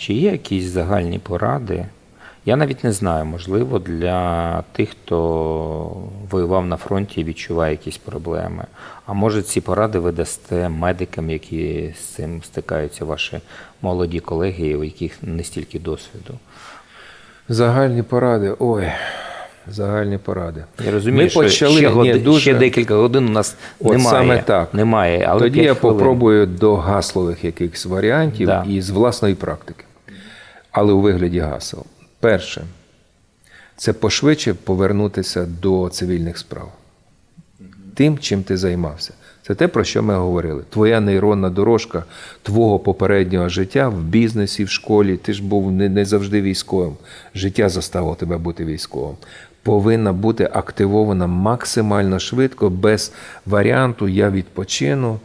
Чи є якісь загальні поради? Я навіть не знаю, можливо, для тих, хто воював на фронті і відчуває якісь проблеми. А може, ці поради ви дасте медикам, які з цим стикаються, ваші молоді колеги, у яких не стільки досвіду. Загальні поради. Ой, загальні поради. Я розумію, Ми що почали ще, годи- дуже- ще декілька годин у нас От немає. саме так. Немає, але Тоді я хвилин. попробую до гаслових якихось варіантів Да. і з власної практики, але у вигляді гасел. Перше, це пошвидше повернутися до цивільних справ. Тим, чим ти займався. Це те, про що ми говорили. Твоя нейронна дорожка твого попереднього життя в бізнесі, в школі. Ти ж був не, не завжди військовим. Життя заставило тебе бути військовим. Повинна бути активована максимально швидко, без варіанту я відпочину.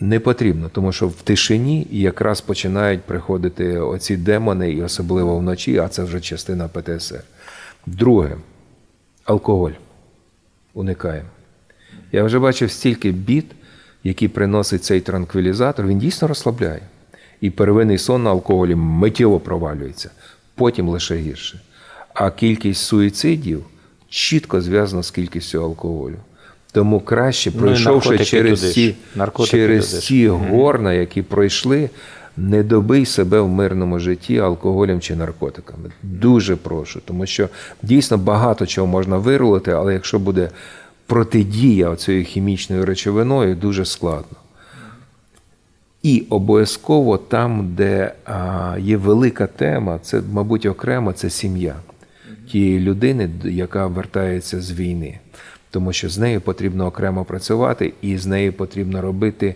Не потрібно, тому що в тишині якраз починають приходити оці демони, і особливо вночі, а це вже частина ПТСР. Друге, алкоголь. Уникаємо. Я вже бачив стільки бід, які приносить цей транквілізатор, він дійсно розслабляє. І первинний сон на алкоголі миттєво провалюється, потім лише гірше. А кількість суїцидів чітко зв'язана з кількістю алкоголю. Тому краще, Ну, пройшовши наркотики через туди ці. Наркотики через туди ці горна, які пройшли, не добий себе в мирному житті алкоголем чи наркотиками. Дуже прошу, тому що дійсно багато чого можна вирулити, але якщо буде протидія цією хімічною речовиною, дуже складно. І обов'язково там, де а, є велика тема, це, мабуть, окремо, це сім'я тієї людини, яка вертається з війни. Тому що з нею потрібно окремо працювати, і з нею потрібно робити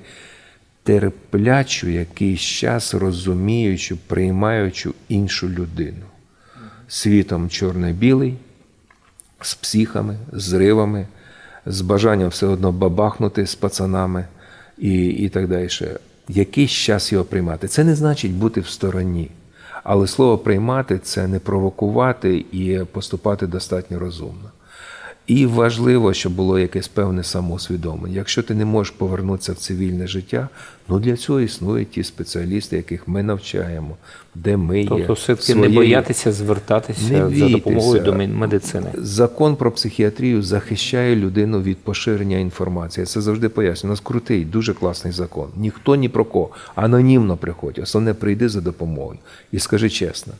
терплячу якийсь час, розуміючу, приймаючу іншу людину. Світом чорно-білий, з психами, з ривами, з бажанням все одно бабахнути з пацанами і, і так далі. Якийсь час його приймати. Це не значить бути в стороні. Але слово приймати це не провокувати і поступати достатньо розумно. І важливо, щоб було якесь певне самоусвідомлення. Якщо ти не можеш повернутися в цивільне життя, ну для цього існують ті спеціалісти, яких ми навчаємо, де ми є. Тобто, все-таки не боятися звертатися Не за допомогою до медицини. Закон про психіатрію захищає людину від поширення інформації. Я це завжди пояснюю. У нас крутий, дуже класний закон. Ніхто ні про кого. Анонімно приходь. Основне прийди за допомогою. І скажи чесно.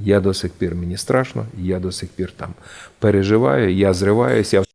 Я до сих пір мені страшно, я до сих пір там переживаю, я зриваюся.